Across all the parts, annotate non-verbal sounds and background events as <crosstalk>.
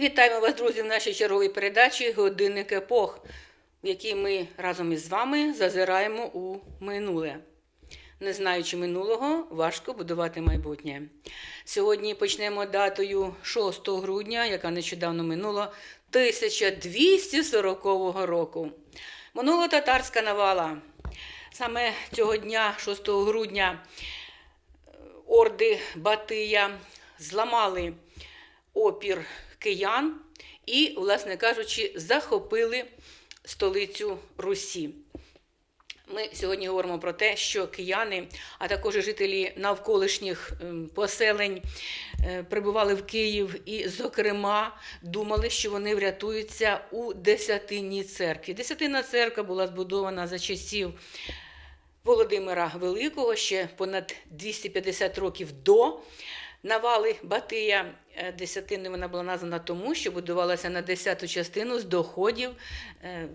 Вітаємо вас, друзі, в нашій черговій передачі Годинник епох, в якій ми разом із вами зазираємо у минуле. Не знаючи минулого, важко будувати майбутнє. Сьогодні почнемо датою 6 грудня, яка нещодавно минула, 1240 року. Монголо-татарська навала. Саме цього дня, 6 грудня, орди Батия зламали опір киян і, власне кажучи, захопили столицю Русі. Ми сьогодні говоримо про те, що кияни, а також жителі навколишніх ем, поселень е, прибували в Київ і, зокрема, думали, що вони врятуються у десятинній церкві. Десятинна церква була збудована за часів Володимира Великого ще понад 250 років до навали Батия. Е, Десятиною вона була названа тому, що будувалася на десяту частину з доходів е,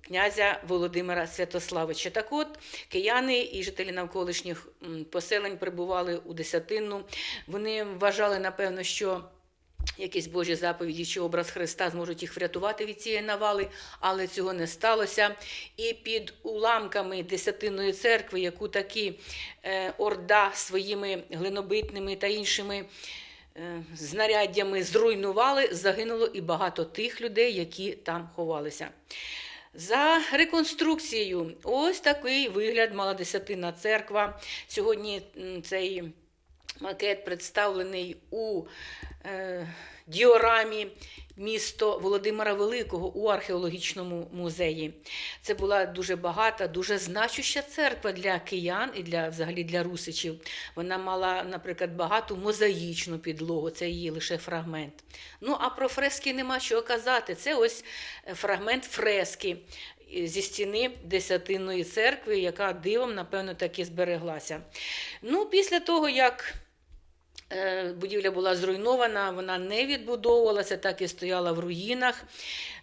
князя Володимира Святославича. Так от кияни і жителі навколишніх поселень прибували у десятину. Вони вважали, напевно, що якісь Божі заповіді чи образ Христа зможуть їх врятувати від цієї навали, але цього не сталося. І під уламками Десятинної церкви, яку такі е, орда своїми глинобитними та іншими е, знаряддями зруйнували, загинуло і багато тих людей, які там ховалися. За реконструкцією, ось такий вигляд мала Десятинна церква. Сьогодні цей макет представлений у е, діорамі місто Володимира Великого у археологічному музеї. Це була дуже багата, дуже значуща церква для киян і для взагалі для русичів. Вона мала, наприклад, багату мозаїчну підлогу, це її лише фрагмент. Ну а про фрески нема чого казати. Це ось е, фрагмент фрески е, зі стіни Десятинної церкви, яка дивом, напевно, таки збереглася. Ну, після того, як Будівля була зруйнована, вона не відбудовувалася, так і стояла в руїнах.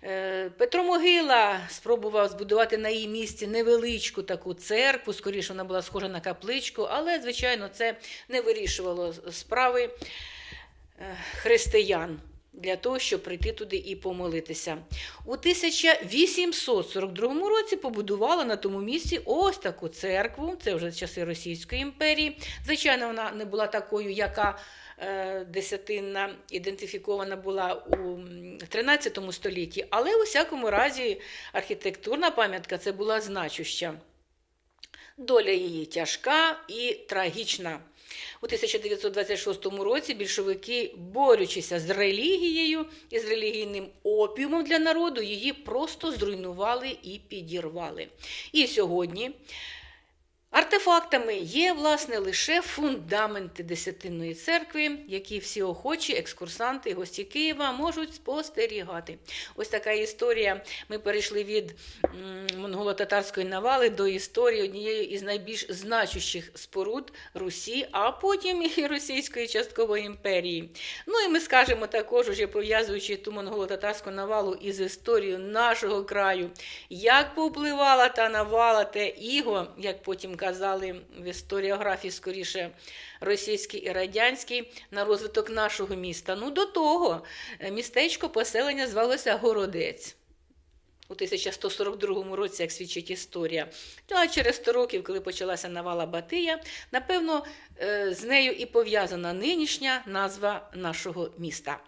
Е, Петро Могила спробував збудувати на її місці невеличку таку церкву, скоріше вона була схожа на капличку, але, звичайно, це не вирішувало справи е, християн. Для того, щоб прийти туди і помолитися. У 1842 році побудувала на тому місці ось таку церкву, це вже часи Російської імперії. Звичайно, вона не була такою, яка е, десятинна ідентифікована була у 13 столітті, але у всякому разі архітектурна пам'ятка це була значуща. Доля її тяжка і трагічна. У 1926 році більшовики, борючися з релігією і з релігійним опіумом для народу, її просто зруйнували і підірвали. І сьогодні артефактами є, власне, лише фундаменти Десятинної церкви, які всі охочі, екскурсанти гості Києва можуть спостерігати. Ось така історія. Ми перейшли від монголо-татарської навали до історії однієї із найбільш значущих споруд Русі, а потім і Російської часткової імперії. Ну і ми скажемо також, уже пов'язуючи ту монголо-татарську навалу із історією нашого краю, як повпливала та навала те іго, як потім казали в історіографії скоріше російській і радянській, на розвиток нашого міста. Ну, до того е, містечко поселення звалося Городець. У 1142 році, як свідчить історія. Ну, а через 100 років, коли почалася навала Батия, напевно, е, з нею і пов'язана нинішня назва нашого міста.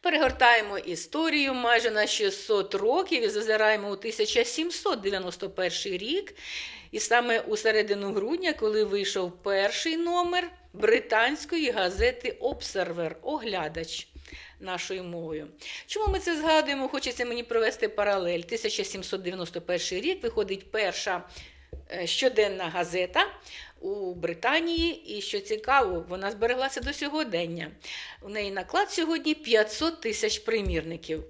Перегортаємо історію майже на 600 років і зазираємо у 1791 рік. І саме у середину грудня, коли вийшов перший номер британської газети Обсервер, оглядач нашою мовою. Чому ми це згадуємо? Хочеться мені провести паралель. 1791 рік виходить перша е, щоденна газета у Британії, і що цікаво, вона збереглася до сьогодення. У неї наклад сьогодні 500 тисяч примірників.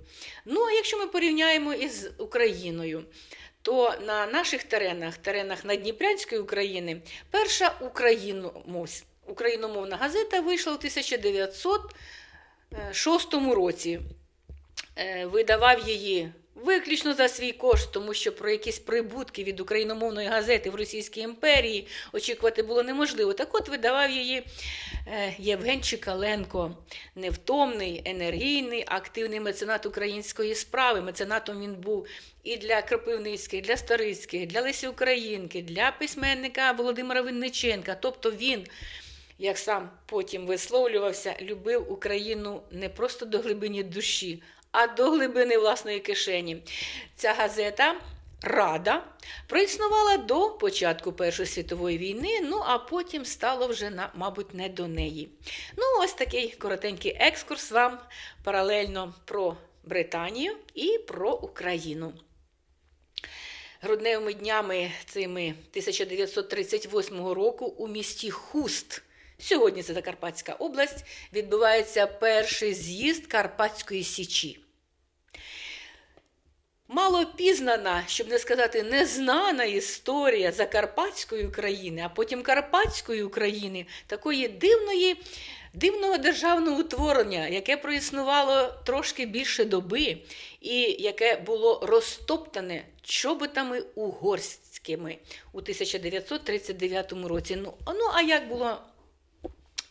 Ну, а якщо ми порівняємо із Україною, то на наших теренах, теренах Надніпрянської України, перша україномовна газета вийшла у 1906 році. Е, Видавав її Виключно за свій кошт, тому що про якісь прибутки від україномовної газети в Російській імперії очікувати було неможливо. Так от видавав її е, Євген Чикаленко, невтомний, енергійний, активний меценат української справи. Меценатом він був і для Кропивницьких, для Старицьких, для Лесі Українки, для письменника Володимира Винниченка. Тобто він як сам потім висловлювався, любив Україну не просто до глибині душі, а до глибини власної кишені. Ця газета. Рада проіснувала до початку Першої світової війни, ну а потім стало вже, мабуть, не до неї. Ну, ось такий коротенький екскурс вам паралельно про Британію і про Україну. Грудневими днями цими 1938 року у місті Хуст. Сьогодні це Закарпатська область, відбувається перший з'їзд Карпатської Січі. Мало пізнана, щоб не сказати, незнана історія Закарпатської України, а потім Карпатської України, такої дивної, дивного державного утворення, яке проіснувало трошки більше доби, і яке було розтоптане чоботами угорськими у 1939 році. Ну, ну а як було?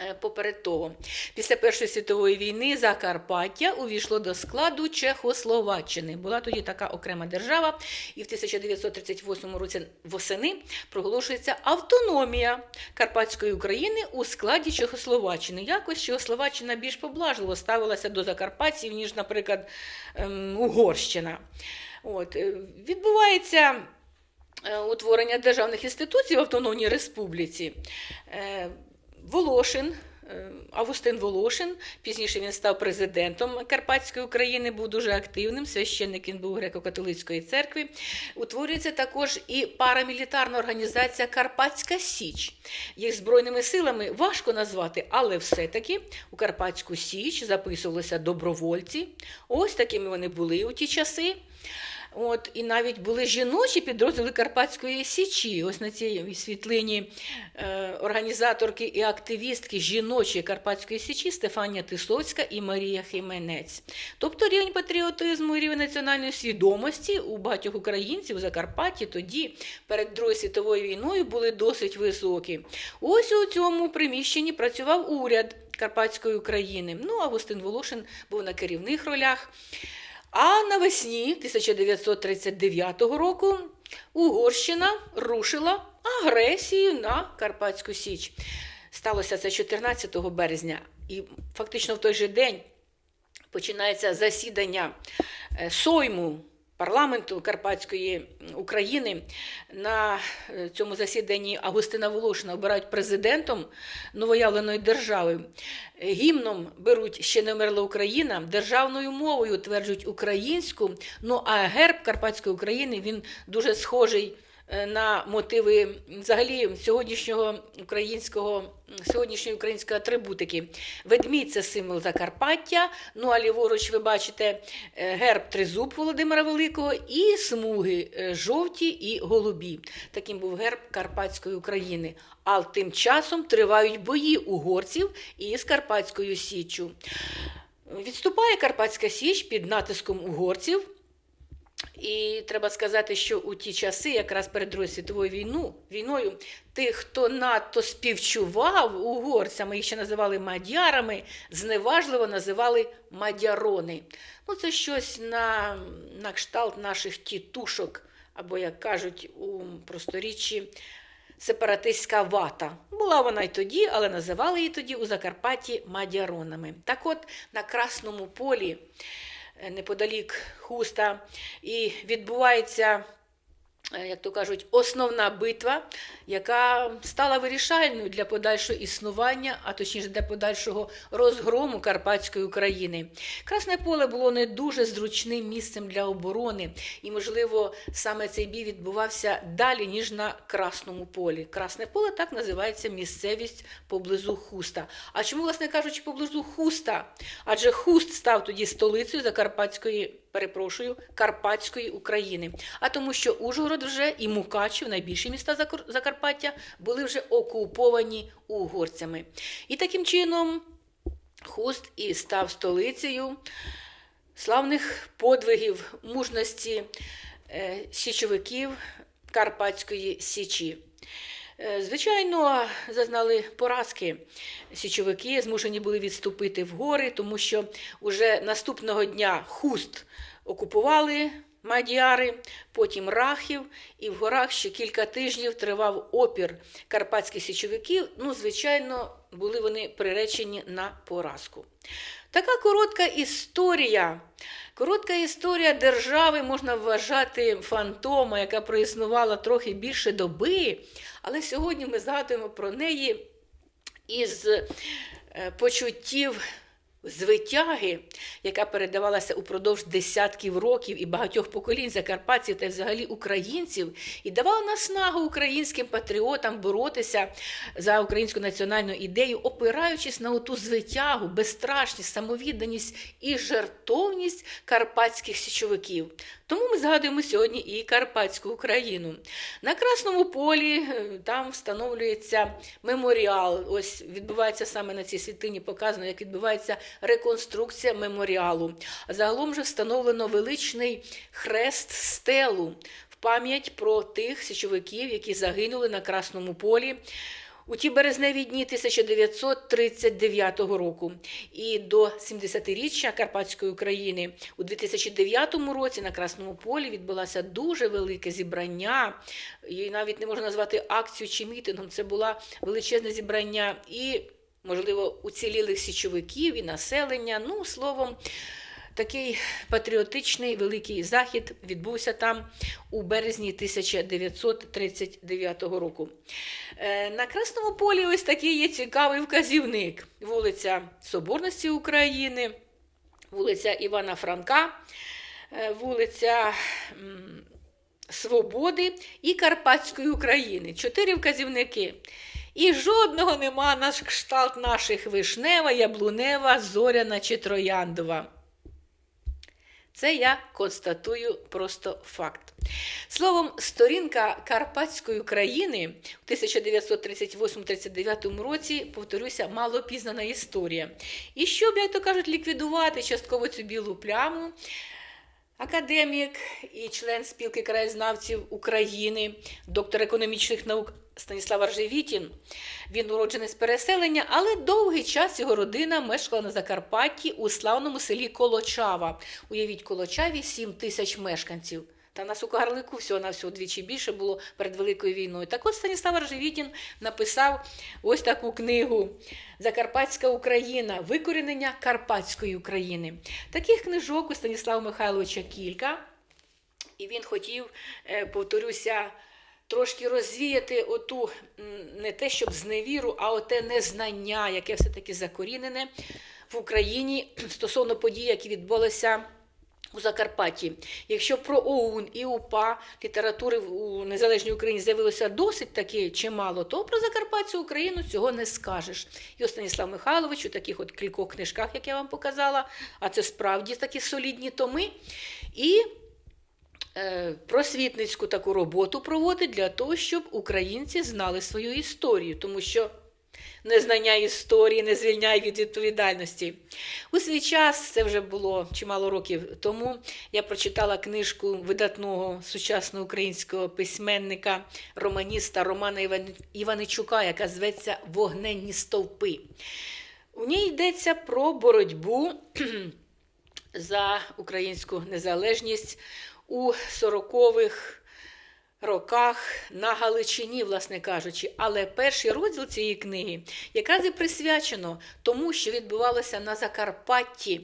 Е, Поперед того, після Першої світової війни Закарпаття увійшло до складу Чехословаччини. Була тоді така окрема держава, і в 1938 році восени проголошується автономія Карпатської України у складі Чехословаччини. Якось Чехословаччина більш поблажливо ставилася до Закарпатців, ніж, наприклад, ем, Угорщина. От, е, Відбувається. е, Утворення державних інституцій в Автономній Республіці. Волошин, е, Августин Волошин, пізніше він став президентом Карпатської України, був дуже активним, священник він був греко-католицької церкви. Утворюється також і парамілітарна організація Карпатська Січ. Їх збройними силами важко назвати, але все-таки у Карпатську Січ записувалися добровольці. Ось такими вони були у ті часи. От, і навіть були жіночі підрозділи Карпатської Січі. Ось на цій світлині е, організаторки і активістки жіночої Карпатської Січі Стефанія Тисоцька і Марія Хименець. Тобто рівень патріотизму і рівень національної свідомості у багатьох українців у Закарпатті тоді, перед Другою світовою війною, були досить високі. Ось у цьому приміщенні працював уряд Карпатської України. Ну, Августин Волошин був на керівних ролях. А навесні 1939 року Угорщина рушила агресію на Карпатську Січ. Сталося це 14 березня, і фактично в той же день починається засідання е, Сойму парламенту Карпатської України. На е, цьому засіданні Агустина Волошина обирають президентом новоявленої держави. Гімном беруть ще не вмерла Україна, державною мовою утверджують українську. Ну а герб Карпатської України він дуже схожий на мотиви взагалі сьогоднішнього українського сьогоднішньої української атрибутики. Ведмідь це символ Закарпаття. Ну а ліворуч ви бачите е, герб тризуб Володимира Великого і смуги е, жовті і голубі. Таким був герб Карпатської України. А тим часом тривають бої угорців із Карпатською Січчю. Відступає Карпатська Січ під натиском угорців. І треба сказати, що у ті часи, якраз перед Другою світовою війну, війною, тих, хто надто співчував угорцями, їх ще називали мадярами, зневажливо називали мадярони. Ну, це щось на, на кшталт наших тітушок, або, як кажуть у просторіччі, сепаратистська вата. Була вона й тоді, але називали її тоді у Закарпатті мадяронами. Так от на Красному полі неподалік хуста, і відбувається, е, як то кажуть, основна битва, яка стала вирішальною для подальшого існування, а точніше для подальшого розгрому Карпатської України. Красне поле було не дуже зручним місцем для оборони, і, можливо, саме цей бій відбувався далі, ніж на Красному полі. Красне поле так називається місцевість поблизу Хуста. А чому, власне кажучи, поблизу Хуста? Адже Хуст став тоді столицею Закарпатської. Перепрошую, Карпатської України. А тому, що Ужгород вже і Мукачів, найбільші міста Закарпаття, були вже окуповані угорцями. І таким чином Хуст і став столицею славних подвигів мужності е, січовиків Карпатської Січі. Е, Звичайно, зазнали поразки. Січовики змушені були відступити в гори, тому що уже наступного дня хуст окупували мадяри, потім рахів, і в горах ще кілька тижнів тривав опір карпатських січовиків. Ну, звичайно, були вони приречені на поразку. Така коротка історія. Коротка історія держави можна вважати фантома, яка проіснувала трохи більше доби, але сьогодні ми згадуємо про неї із е, почуттів звитяги, яка передавалася упродовж десятків років і багатьох поколінь закарпатців та взагалі українців, і давала наснагу українським патріотам боротися за українську національну ідею, опираючись на оту звитягу, безстрашність, самовідданість і жертовність карпатських січовиків. Тому ми згадуємо сьогодні і Карпатську Україну. На Красному полі е, там встановлюється меморіал. Ось відбувається саме на цій світлині, показано, як відбувається реконструкція меморіалу. А загалом же встановлено величний хрест стелу в пам'ять про тих січовиків, які загинули на Красному полі. У ті березневі дні 1939 року і до 70-річчя Карпатської України у 2009 році на Красному полі відбулося дуже велике зібрання. Її навіть не можна назвати акцією чи мітингом. Це було величезне зібрання і, можливо, уцілілих січовиків і населення. Ну, словом. Такий патріотичний великий захід відбувся там у березні 1939 року. Е, На Красному полі ось такий є цікавий вказівник: вулиця Соборності України, вулиця Івана Франка, е, вулиця Свободи і Карпатської України. Чотири вказівники. І жодного нема на кшталт наших вишнева, яблунева, зоряна чи трояндова. Це я констатую просто факт. Словом, сторінка Карпатської країни в 1938-39 році, повторюся, малопізнана історія. І щоб, як то кажуть, ліквідувати частково цю білу пляму, академік і член спілки краєзнавців України, доктор економічних наук Станіслав Аржевітін. Він уроджений з переселення, але довгий час його родина мешкала на Закарпатті у славному селі Колочава. Уявіть, Колочаві 7 тисяч мешканців. Та нас у Кагарлику всього на всього двічі більше було перед Великою війною. Так от Станіслав Аржевітін написав ось таку книгу Закарпатська Україна. Викорінення Карпатської України. Таких книжок у Станіслава Михайловича кілька. І він хотів, е, повторюся, трошки розвіяти оту не те, щоб зневіру, а оте незнання, яке все-таки закорінене в Україні стосовно подій, які відбулися у Закарпатті. Якщо про ОУН і УПА літератури у незалежній Україні з'явилося досить таки чимало, то про Закарпатську Україну цього не скажеш. І Станіслав Михайлович у таких от кількох книжках, як я вам показала, а це справді такі солідні томи. І е, просвітницьку таку роботу проводить для того, щоб українці знали свою історію, тому що незнання історії не звільняє від відповідальності. У свій час, це вже було чимало років тому, я прочитала книжку видатного сучасного українського письменника, романіста Романа Іваничука, яка зветься Вогненні стовпи. У ній йдеться про боротьбу <clears throat> за українську незалежність у 40-х роках на Галичині, власне кажучи. Але перший розділ цієї книги якраз і присвячено тому, що відбувалося на Закарпатті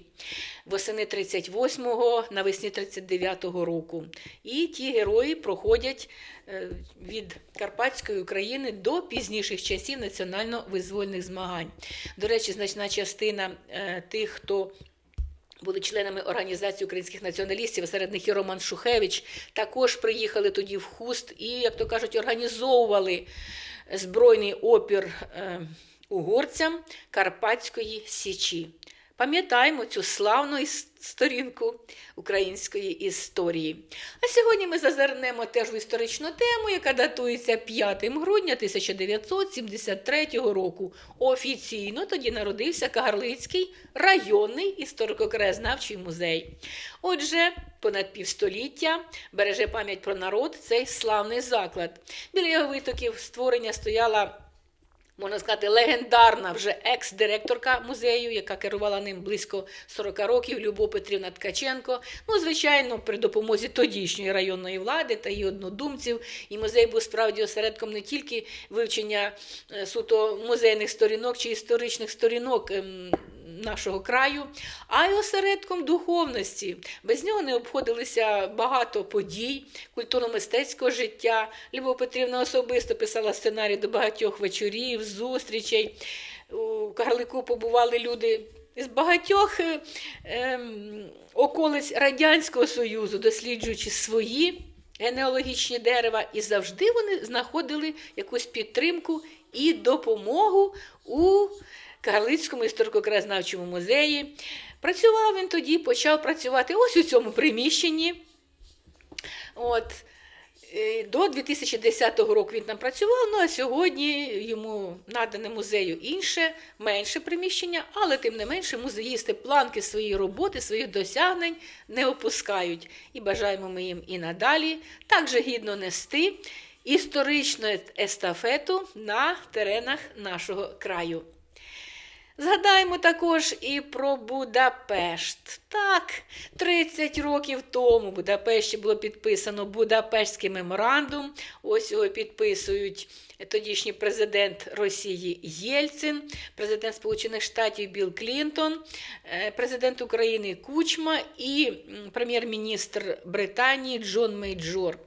восени 38-го, навесні 39-го року. І ті герої проходять е, від Карпатської України до пізніших часів національно-визвольних змагань. До речі, значна частина е, тих, хто були членами організації українських націоналістів, серед них і Роман Шухевич, також приїхали тоді в Хуст і, як то кажуть, організовували збройний опір е, угорцям Карпатської Січі. Пам'ятаємо цю славну сторінку української історії. А сьогодні ми зазирнемо теж в історичну тему, яка датується 5 грудня 1973 року. Офіційно тоді народився Кагарлицький районний історико-краєзнавчий музей. Отже, понад півстоліття береже пам'ять про народ цей славний заклад. Біля його витоків створення стояла можна сказати, легендарна вже екс-директорка музею, яка керувала ним близько 40 років, Любов Петрівна Ткаченко. Ну, звичайно, при допомозі тодішньої районної влади та її однодумців. І музей був справді осередком не тільки вивчення е, суто музейних сторінок чи історичних сторінок. Нашого краю, а й осередком духовності. Без нього не обходилися багато подій культурно-мистецького життя. Любов Петрівна особисто писала сценарій до багатьох вечорів, зустрічей. У Карлику побували люди з багатьох е, ем, околиць Радянського Союзу, досліджуючи свої генеалогічні дерева, і завжди вони знаходили якусь підтримку і допомогу у Карлицькому історико-краєзнавчому музеї. Працював він тоді, почав працювати ось у цьому приміщенні. От. Е, До 2010 року він там працював, ну а сьогодні йому надане музею інше, менше приміщення, але тим не менше музеїсти планки своєї роботи, своїх досягнень не опускають. І бажаємо ми їм і надалі так же гідно нести історичну естафету на теренах нашого краю. Згадаємо також і про Будапешт. Так, 30 років тому в Будапешті було підписано Будапештський меморандум. Ось його підписують тодішній президент Росії Єльцин, президент Сполучених Штатів Білл Клінтон, е, президент України Кучма і прем'єр-міністр Британії Джон Мейджор.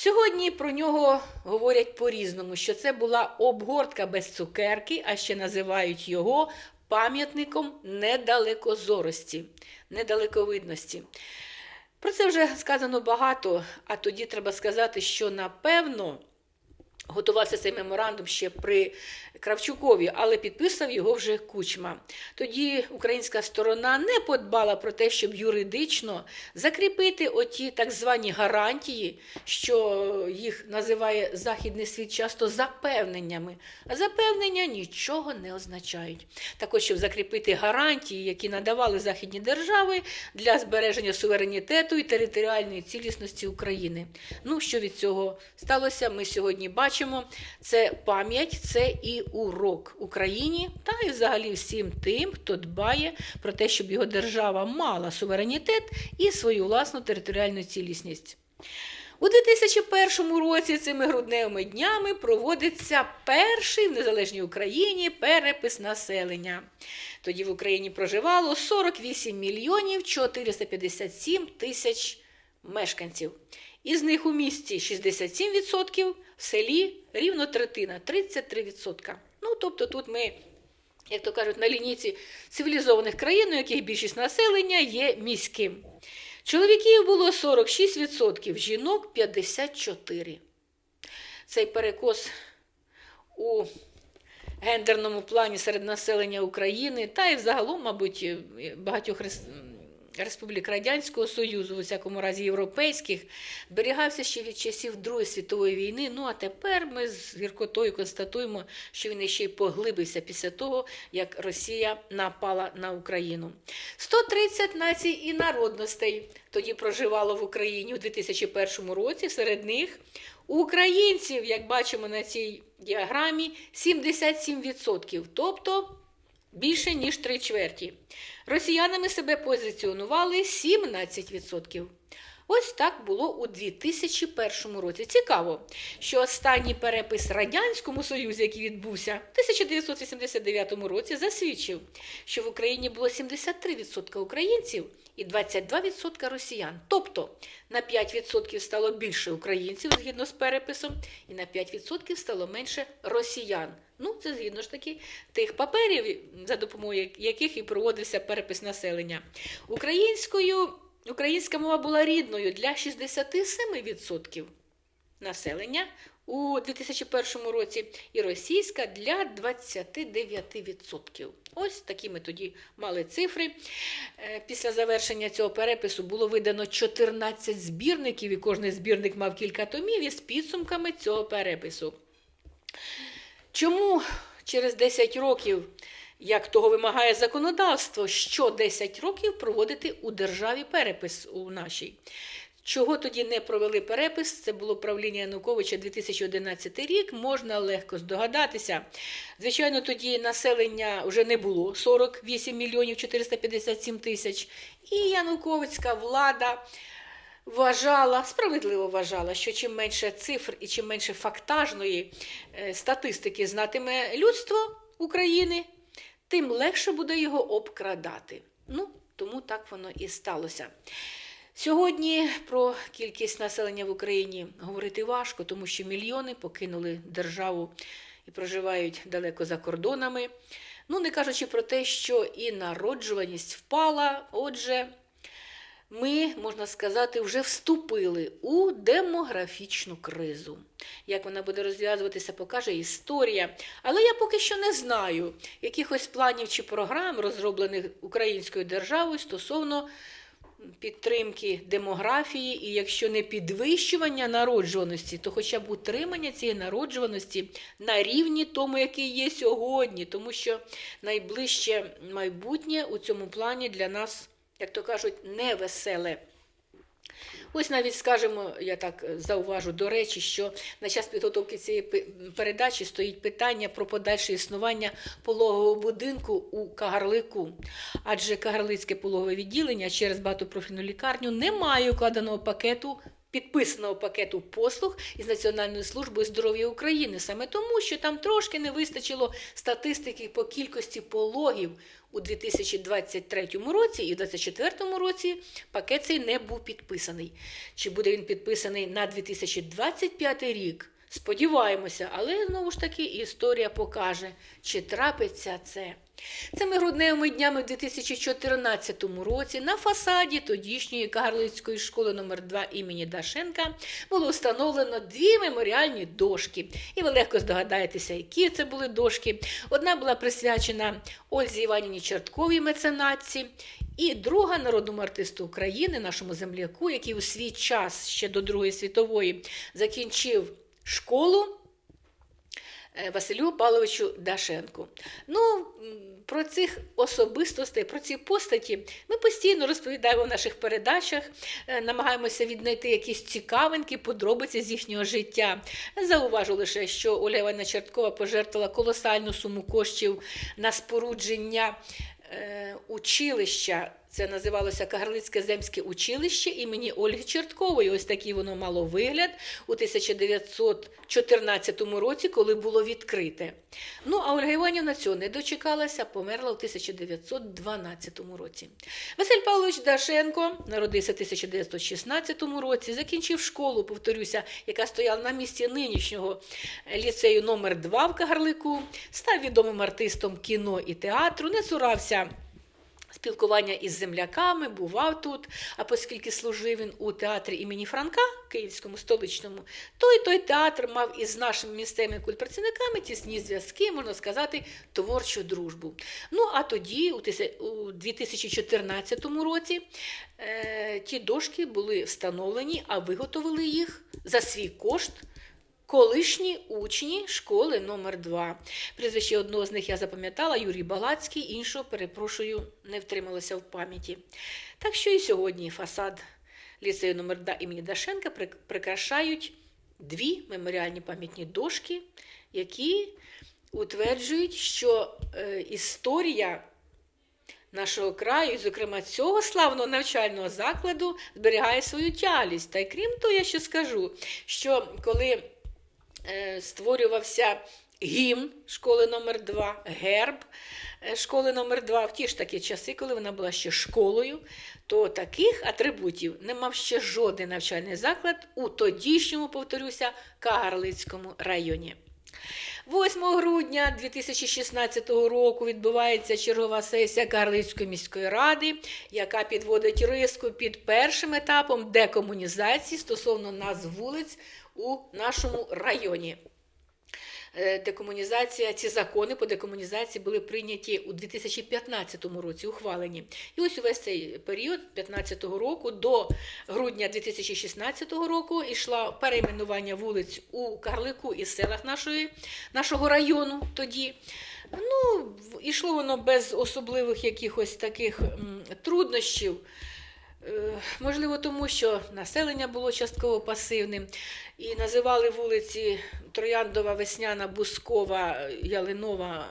Сьогодні про нього говорять по-різному, що це була обгортка без цукерки, а ще називають його пам'ятником недалекозорості, недалековидності. Про це вже сказано багато, а тоді треба сказати, що напевно готувався цей меморандум ще при Кравчукові, але підписав його вже Кучма. Тоді українська сторона не подбала про те, щоб юридично закріпити оті так звані гарантії, що їх називає західний світ часто запевненнями. А запевнення нічого не означають. Також, щоб закріпити гарантії, які надавали західні держави для збереження суверенітету і територіальної цілісності України. Ну, що від цього сталося, ми сьогодні бачимо. Це пам'ять, це і урок Україні та і взагалі всім тим, хто дбає про те, щоб його держава мала суверенітет і свою власну територіальну цілісність. У 2001 році цими грудневими днями проводиться перший в незалежній Україні перепис населення. Тоді в Україні проживало 48 мільйонів 457 тисяч мешканців. Із них у місті 67%, в селі рівно третина 33%. Ну, тобто тут ми, як то кажуть, на лінійці цивілізованих країн, у яких більшість населення є міським. Чоловіків було 46%, жінок 54%. Цей перекос у гендерному плані серед населення України та й взагалом, мабуть, багатьох республік Радянського Союзу, у всякому разі європейських, зберігався ще від часів Другої світової війни. Ну а тепер ми з гіркотою констатуємо, що він ще й поглибився після того, як Росія напала на Україну. 130 націй і народностей тоді проживало в Україні у 2001 році. Серед них українців, як бачимо на цій діаграмі, 77%, тобто більше ніж три чверті. Росіянами себе позиціонували 17%. Ось так було у 2001 році. Цікаво, що останній перепис Радянському Союзі, який відбувся в 1989 році, засвідчив, що в Україні було 73% українців і 22% росіян. Тобто на 5% стало більше українців згідно з переписом, і на 5% стало менше росіян. Ну, це згідно ж таки тих паперів, за допомогою яких і проводився перепис населення. Українською Українська мова була рідною для 67%. населення у 2001 році і російська для 29%. Ось такі ми тоді мали цифри. Е, Після завершення цього перепису було видано 14 збірників, і кожен збірник мав кілька томів із підсумками цього перепису. Чому через 10 років, як того вимагає законодавство, що 10 років проводити у державі перепис у нашій? Чого тоді не провели перепис? Це було правління Януковича 2011 рік. Можна легко здогадатися. Звичайно, тоді населення вже не було 48 мільйонів 457 тисяч. І Януковицька влада вважала, справедливо вважала, що чим менше цифр і чим менше фактажної е, статистики знатиме людство України, тим легше буде його обкрадати. Ну, тому так воно і сталося. Сьогодні про кількість населення в Україні говорити важко, тому що мільйони покинули державу і проживають далеко за кордонами. Ну, не кажучи про те, що і народжуваність впала. Отже, ми, можна сказати, вже вступили у демографічну кризу. Як вона буде розв'язуватися, покаже історія. Але я поки що не знаю якихось планів чи програм, розроблених українською державою стосовно підтримки демографії, і якщо не підвищування народжуваності, то хоча б утримання цієї народжуваності на рівні тому, який є сьогодні, тому що найближче майбутнє у цьому плані для нас, як то кажуть, невеселе. Ось навіть скажемо, я так е, зауважу до речі, що на час підготовки цієї пе- передачі стоїть питання про подальше існування пологового будинку у Кагарлику. Адже Кагарлицьке пологове відділення через багатопрофільну лікарню не має укладеного пакету. Підписаного пакету послуг із Національною службою здоров'я України саме тому, що там трошки не вистачило статистики по кількості пологів у 2023 році і 2024 році пакет цей не був підписаний. Чи буде він підписаний на 2025 рік? Сподіваємося, але знову ж таки історія покаже, чи трапиться це. Цими грудневими днями в 2014 році на фасаді тодішньої Кагарлицької школи номер 2 імені Дашенка було встановлено дві меморіальні дошки. І ви легко здогадаєтеся, які це були дошки. Одна була присвячена Ользі Іванівні Чортковій меценатці, і друга народному артисту України, нашому земляку, який у свій час ще до Другої світової закінчив школу. Е, Василю Павловичу Дашенку. Ну, про цих особистостей, про ці постаті ми постійно розповідаємо в наших передачах, е, намагаємося віднайти якісь цікавинки, подробиці з їхнього життя. Зауважу лише, що Ольга Івановна Черткова пожертвувала колосальну суму коштів на спорудження е, училища. Це називалося Кагарлицьке земське училище імені Ольги Черткової. Ось такий воно мало вигляд у 1914 році, коли було відкрите. Ну, а Ольга Іванівна цього не дочекалася, померла у 1912 році. Василь Павлович Дашенко народився в 1916 році, закінчив школу, повторюся, яка стояла на місці нинішнього ліцею номер 2 в Кагарлику, став відомим артистом кіно і театру, не цурався спілкування із земляками, бував тут. А оскільки служив він у театрі імені Франка, Київському столичному, то і той театр мав із нашими місцевими культпрацівниками тісні зв'язки, можна сказати, творчу дружбу. Ну а тоді, у тисе- у 2014 році, е, ті дошки були встановлені, а виготовили їх за свій кошт колишні учні школи номер 2 Прізвище одного з них я запам'ятала Юрій Балацький, іншого, перепрошую, не втрималося в пам'яті. Так що і сьогодні фасад ліцею номер 2 імені Дашенка прикрашають дві меморіальні пам'ятні дошки, які утверджують, що е, історія нашого краю, і, зокрема, цього славного навчального закладу, зберігає свою тялість. Та й крім того, я ще скажу, що коли створювався гімн школи номер 2 герб е, школи номер 2 в ті ж такі часи, коли вона була ще школою, то таких атрибутів не мав ще жоден навчальний заклад у тодішньому, повторюся, Кагарлицькому районі. 8 грудня 2016 року відбувається чергова сесія Карлицької міської ради, яка підводить риску під першим етапом декомунізації стосовно назв вулиць у нашому районі. Е, Декомунізація, ці закони по декомунізації були прийняті у 2015 році, ухвалені. І ось увесь цей період 2015 року до грудня 2016 року йшло перейменування вулиць у Карлику і селах нашої, нашого району тоді. Ну, ішло воно без особливих якихось таких труднощів. Е, Можливо, тому що населення було частково пасивним, і називали вулиці Трояндова, Весняна, Бускова, Ялинова,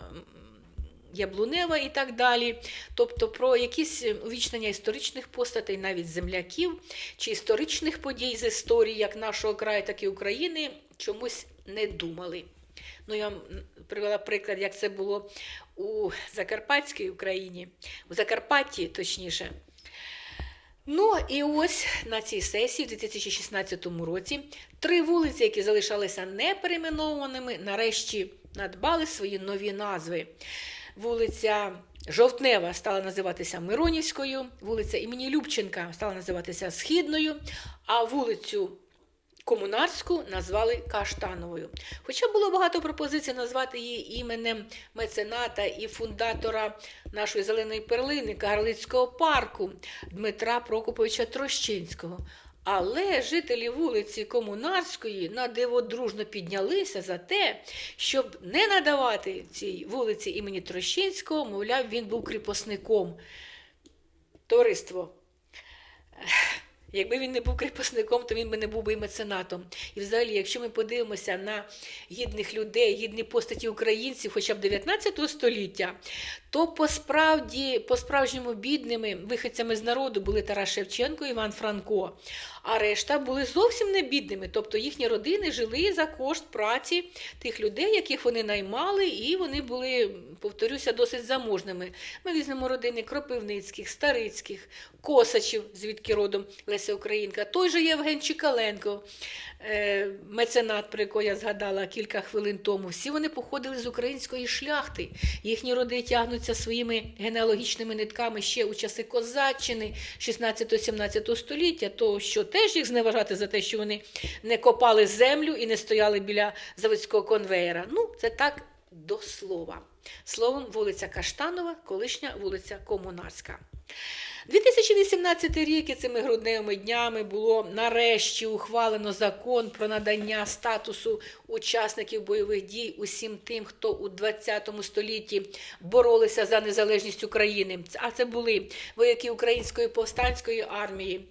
Яблунева і так далі. Тобто про якісь увічнення історичних постатей, навіть земляків чи історичних подій з історії як нашого краю, так і України чомусь не думали. Ну, я вам привела приклад, як це було у Закарпатській Україні, у Закарпатті, точніше. Ну і ось на цій сесії в 2016 році три вулиці, які залишалися неперейменованими, нарешті надбали свої нові назви. Вулиця Жовтнева стала називатися Миронівською, вулиця імені Любченка стала називатися Східною, а вулицю Комунарську назвали Каштановою. Хоча було багато пропозицій назвати її іменем мецената і фундатора нашої зеленої перлини Карлицького парку Дмитра Прокоповича Трощинського. Але жителі вулиці Комунарської на диво дружно піднялися за те, щоб не надавати цій вулиці імені Трощинського, мовляв, він був кріпосником. Товариство. Якби він не був кріпосником, то він би не був би і меценатом. І взагалі, якщо ми подивимося на гідних людей, гідні постаті українців, хоча б 19 століття, то по справді, по справжньому бідними виходцями з народу були Тарас Шевченко і Іван Франко. А решта були зовсім не бідними. Тобто їхні родини жили за кошт праці тих людей, яких вони наймали, і вони були, повторюся, досить заможними. Ми візьмемо родини Кропивницьких, Старицьких, Косачів, звідки родом Леся Українка, той же Євген Чікаленко, е, меценат, про якого я згадала кілька хвилин тому. Всі вони походили з української шляхти. Їхні роди тягнуться своїми генеалогічними нитками ще у часи Козаччини 16-17 століття, то що теж їх зневажати за те, що вони не копали землю і не стояли біля заводського конвеєра. Ну, це так до слова. Словом, вулиця Каштанова, колишня вулиця Комунарська. 2018 рік і цими грудневими днями було нарешті ухвалено закон про надання статусу учасників бойових дій усім тим, хто у 20 столітті боролися за незалежність України. А це були вояки Української повстанської армії,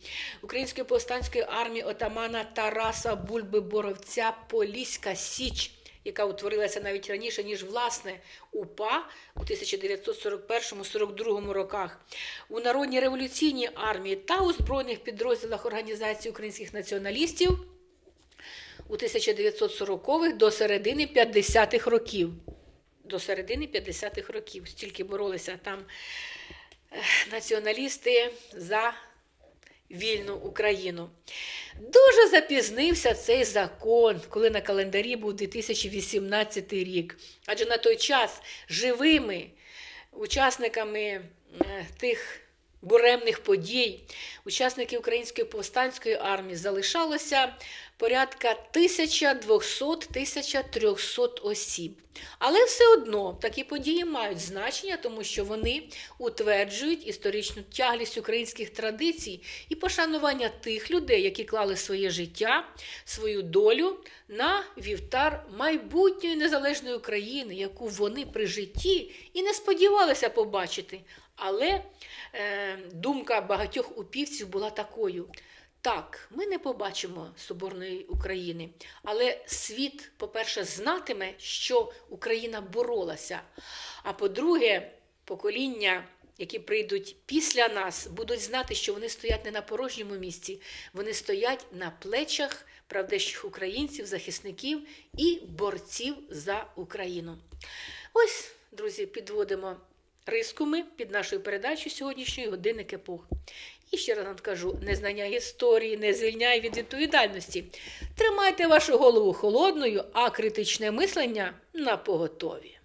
Української повстанської армії отамана Тараса Бульби Боровця Поліська Січ яка утворилася навіть раніше, ніж власне УПА у 1941-42 роках, у Народній революційній армії та у збройних підрозділах Організації українських націоналістів у 1940-х до середини 50-х років. До середини 50-х років стільки боролися там націоналісти за вільну Україну. Дуже запізнився цей закон, коли на календарі був 2018 рік. Адже на той час живими учасниками тих буремних подій, учасники Української повстанської армії залишалося порядка 1200-1300 осіб. Але все одно такі події мають значення, тому що вони утверджують історичну тяглість українських традицій і пошанування тих людей, які клали своє життя, свою долю на вівтар майбутньої незалежної України, яку вони при житті і не сподівалися побачити. Але е, думка багатьох упівців була такою. Так, ми не побачимо Соборної України, але світ, по-перше, знатиме, що Україна боролася. А по-друге, покоління, які прийдуть після нас, будуть знати, що вони стоять не на порожньому місці, вони стоять на плечах правдещих українців, захисників і борців за Україну. Ось, друзі, підводимо риску ми під нашою передачою сьогоднішньої годинник епох. І ще раз вам кажу: незнання історії не звільняє від відповідальності. Тримайте вашу голову холодною, а критичне мислення на поготові.